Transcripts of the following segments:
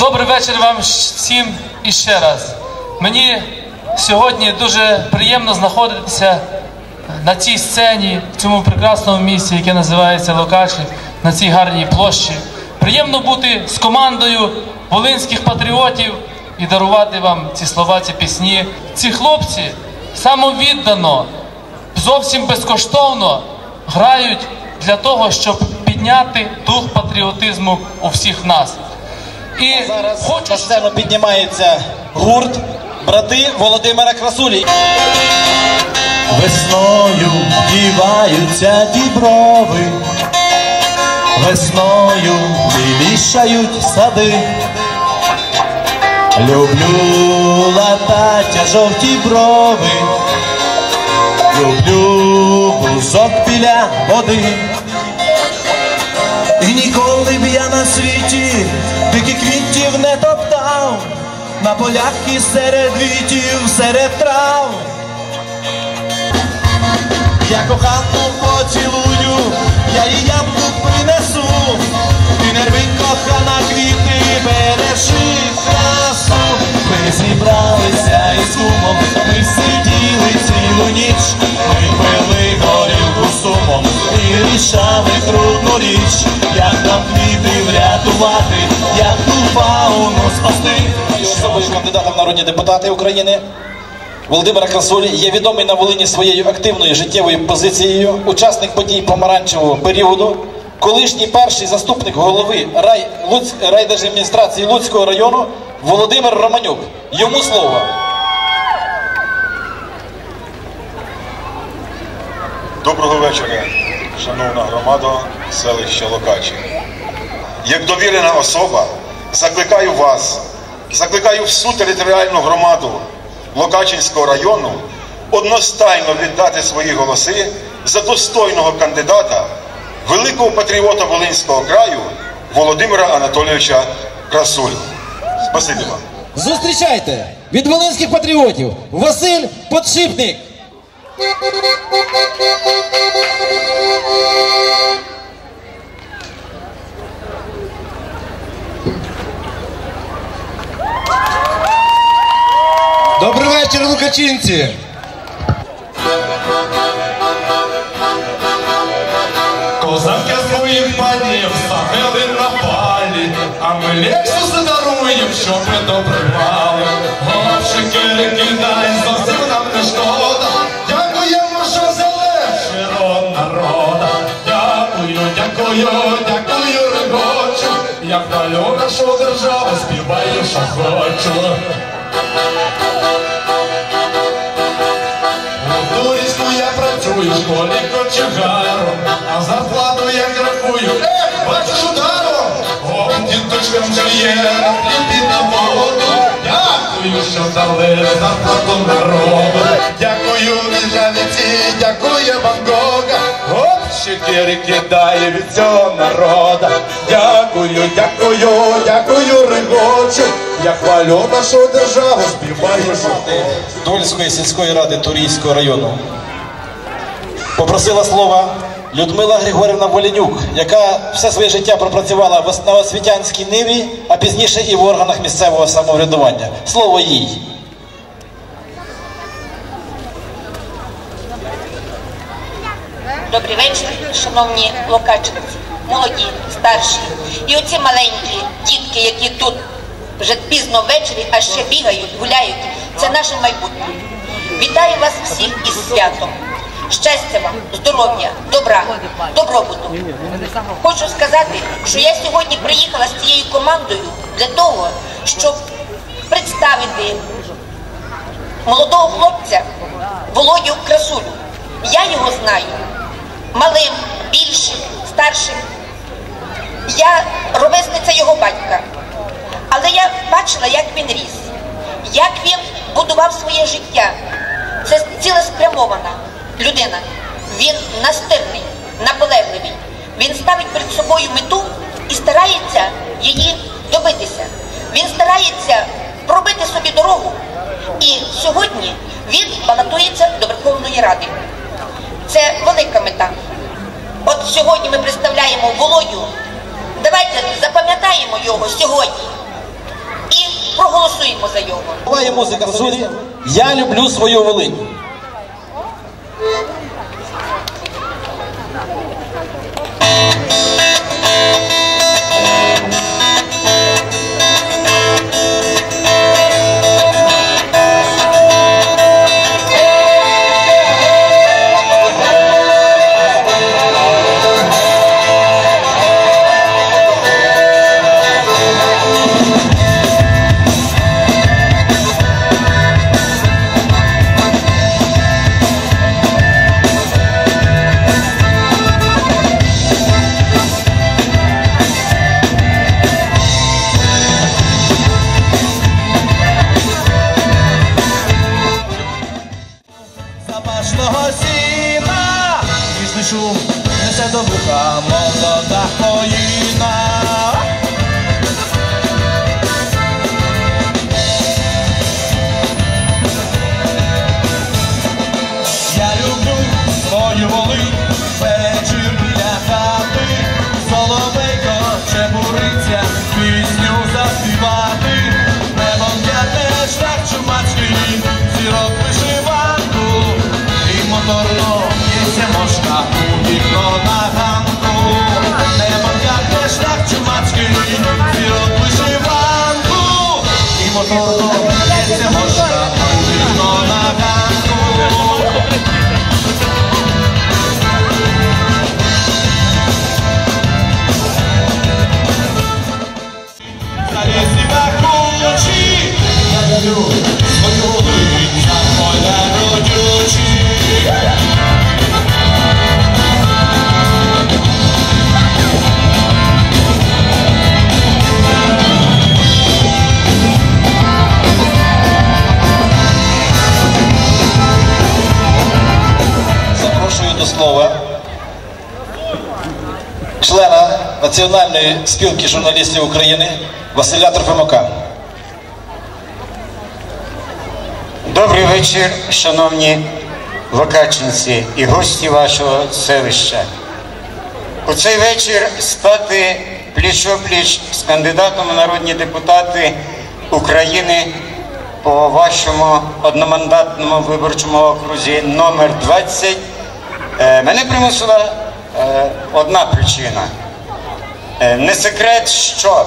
Добрий вечір вам всім і ще раз. Мені сьогодні дуже приємно знаходитися на цій сцені, в цьому прекрасному місці, яке називається Локачів, на цій гарній площі. Приємно бути з командою волинських патріотів і дарувати вам ці слова, ці пісні. Ці хлопці самовіддано, зовсім безкоштовно грають для того, щоб підняти дух патріотизму у всіх нас. І Зараз хочу, на сцену піднімається гурт брати Володимира Красулі. Весною діваються діброви, весною білішають сади. Люблю латаття жовті брови, люблю бузок біля води. І ніколи б я на світі диких квітів не топтав, на полях і серед вітів, серед трав. Я кохану поцілую, я їй яблук врятувати, як ту фауну спасти. Особою кандидата в народні депутати України Володимира Красулі є відомий на Волині своєю активною життєвою позицією, учасник подій помаранчевого періоду, колишній перший заступник голови рай, Луць, райдержадміністрації Луцького району Володимир Романюк. Йому слово. Доброго вечора, шановна громада селища Локачі. Як довірена особа, закликаю вас, закликаю всю територіальну громаду Локачинського району одностайно віддати свої голоси за достойного кандидата, великого патріота Волинського краю Володимира Анатолійовича Красулю. Спасибі вам. Зустрічайте від волинських патріотів Василь Подшипник. Добрий вечір, лукачинці! Козаки своїх панів ставили на палі, а ми лексуси даруємо, щоб ви добре мали. Гопшики кидай, зовсім нам не шкода. Дякуємо, що взяли широт народа. Дякую, дякую, дякую, регочу. Я хвалю нашу державу, співаю, що хочу. У Турську я працюю, в школі кочегаром, а зарплату я рахую, ех, бачиш ударом, О, діточкам жиє, хліб на воду. Дякую, що дали зарплату народу. Дякую, державниці, дякую вам Оп, кидає від цього народа. Дякую, дякую, дякую, регочу. Я хвалю нашу державу, співаю, що ти. Дольської сільської ради Турійського району. Попросила слова Людмила Григорівна Волінюк, яка все своє життя пропрацювала на освітянській ниві, а пізніше і в органах місцевого самоврядування. Слово їй. Добрий вечір, шановні локачинці, молоді, старші. І оці маленькі дітки, які тут вже пізно ввечері, а ще бігають, гуляють. Це наше майбутнє. Вітаю вас всіх із святом. Щастя вам, здоров'я, добра, добробуту. Хочу сказати, що я сьогодні приїхала з цією командою для того, щоб представити молодого хлопця Володю Красулю. Я його знаю малим, більшим, старшим. Я ровесниця його батька. Але я бачила, як він ріс, як він будував своє життя. Це цілеспрямована людина. Він настирний, наполегливий. Він ставить перед собою мету і старається її добитися. Він старається пробити собі дорогу. І сьогодні він балотується до Верховної Ради. Це велика мета. От сьогодні ми представляємо Володю. Давайте запам'ятаємо його сьогодні. і проголосуємо за його. Буває музика в Зулі. Я люблю свою Волинь. Несе до вуха молода хоїна. Я люблю свою волинь, і моторно п'ється мошка у Національної спілки журналістів України Василя Трофимака. Добрий вечір, шановні локачинці і гості вашого селища. У цей вечір стати пліч-опліч з кандидатом у народні депутати України по вашому одномандатному виборчому окрузі номер 20 е, мене примусила е, одна причина. Е, Не секрет, що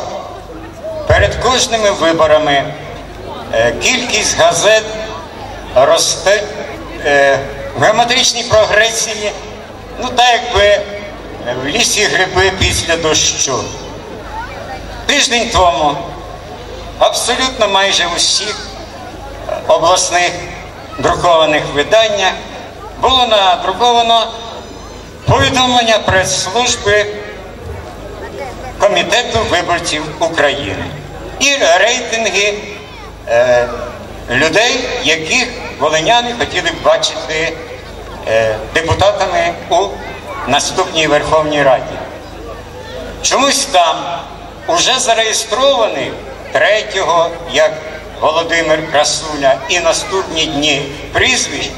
перед кожними виборами е, кількість газет росте е, в геометричній прогресії, ну так якби в лісі гриби після дощу. Тиждень тому абсолютно майже у всіх обласних друкованих виданнях було надруковано повідомлення прес-служби Комітету виборців України і рейтинги е, людей, яких волиняни хотіли б бачити е, депутатами у наступній Верховній Раді. Чомусь там уже зареєстрований третього, як Володимир Красуня, і наступні дні прізвищ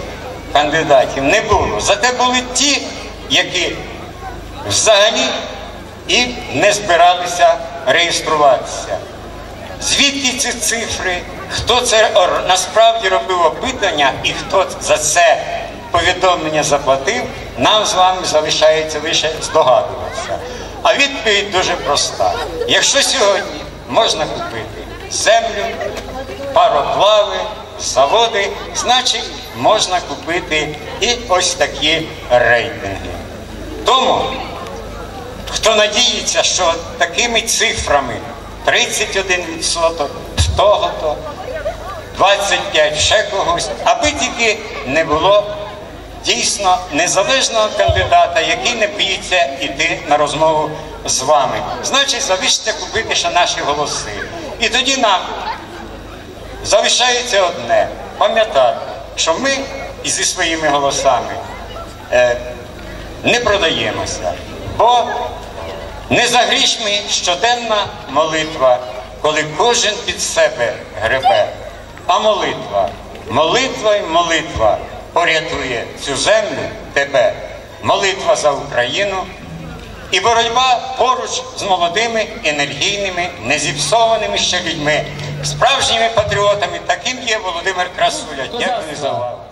кандидатів не було. Зате були ті, які взагалі і не збиралися реєструватися. Звідки ці цифри? Хто це насправді робив опитання і хто за це повідомлення заплатив, нам з вами залишається лише здогадуватися. А відповідь дуже проста. Якщо сьогодні можна купити землю, пароплави, заводи, значить можна купити і ось такі рейтинги. Тому Хто надіється, що такими цифрами 31% того-то, 25% ще когось, аби тільки не було дійсно незалежного кандидата, який не боїться йти на розмову з вами. Значить, залишиться купити ще наші голоси. І тоді нам залишається одне пам'ятати, що ми і зі своїми голосами е, не продаємося. Бо не за грішми щоденна молитва, коли кожен під себе гребе, а молитва, молитва й молитва порятує цю землю тебе, молитва за Україну і боротьба поруч з молодими, енергійними, незіпсованими ще людьми, справжніми патріотами. Таким є Володимир Красуля. Дякую за увагу.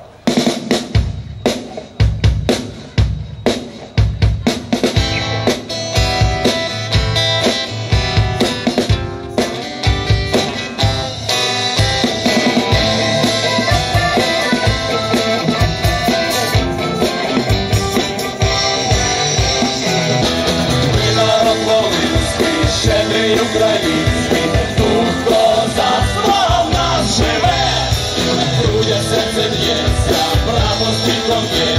Amen.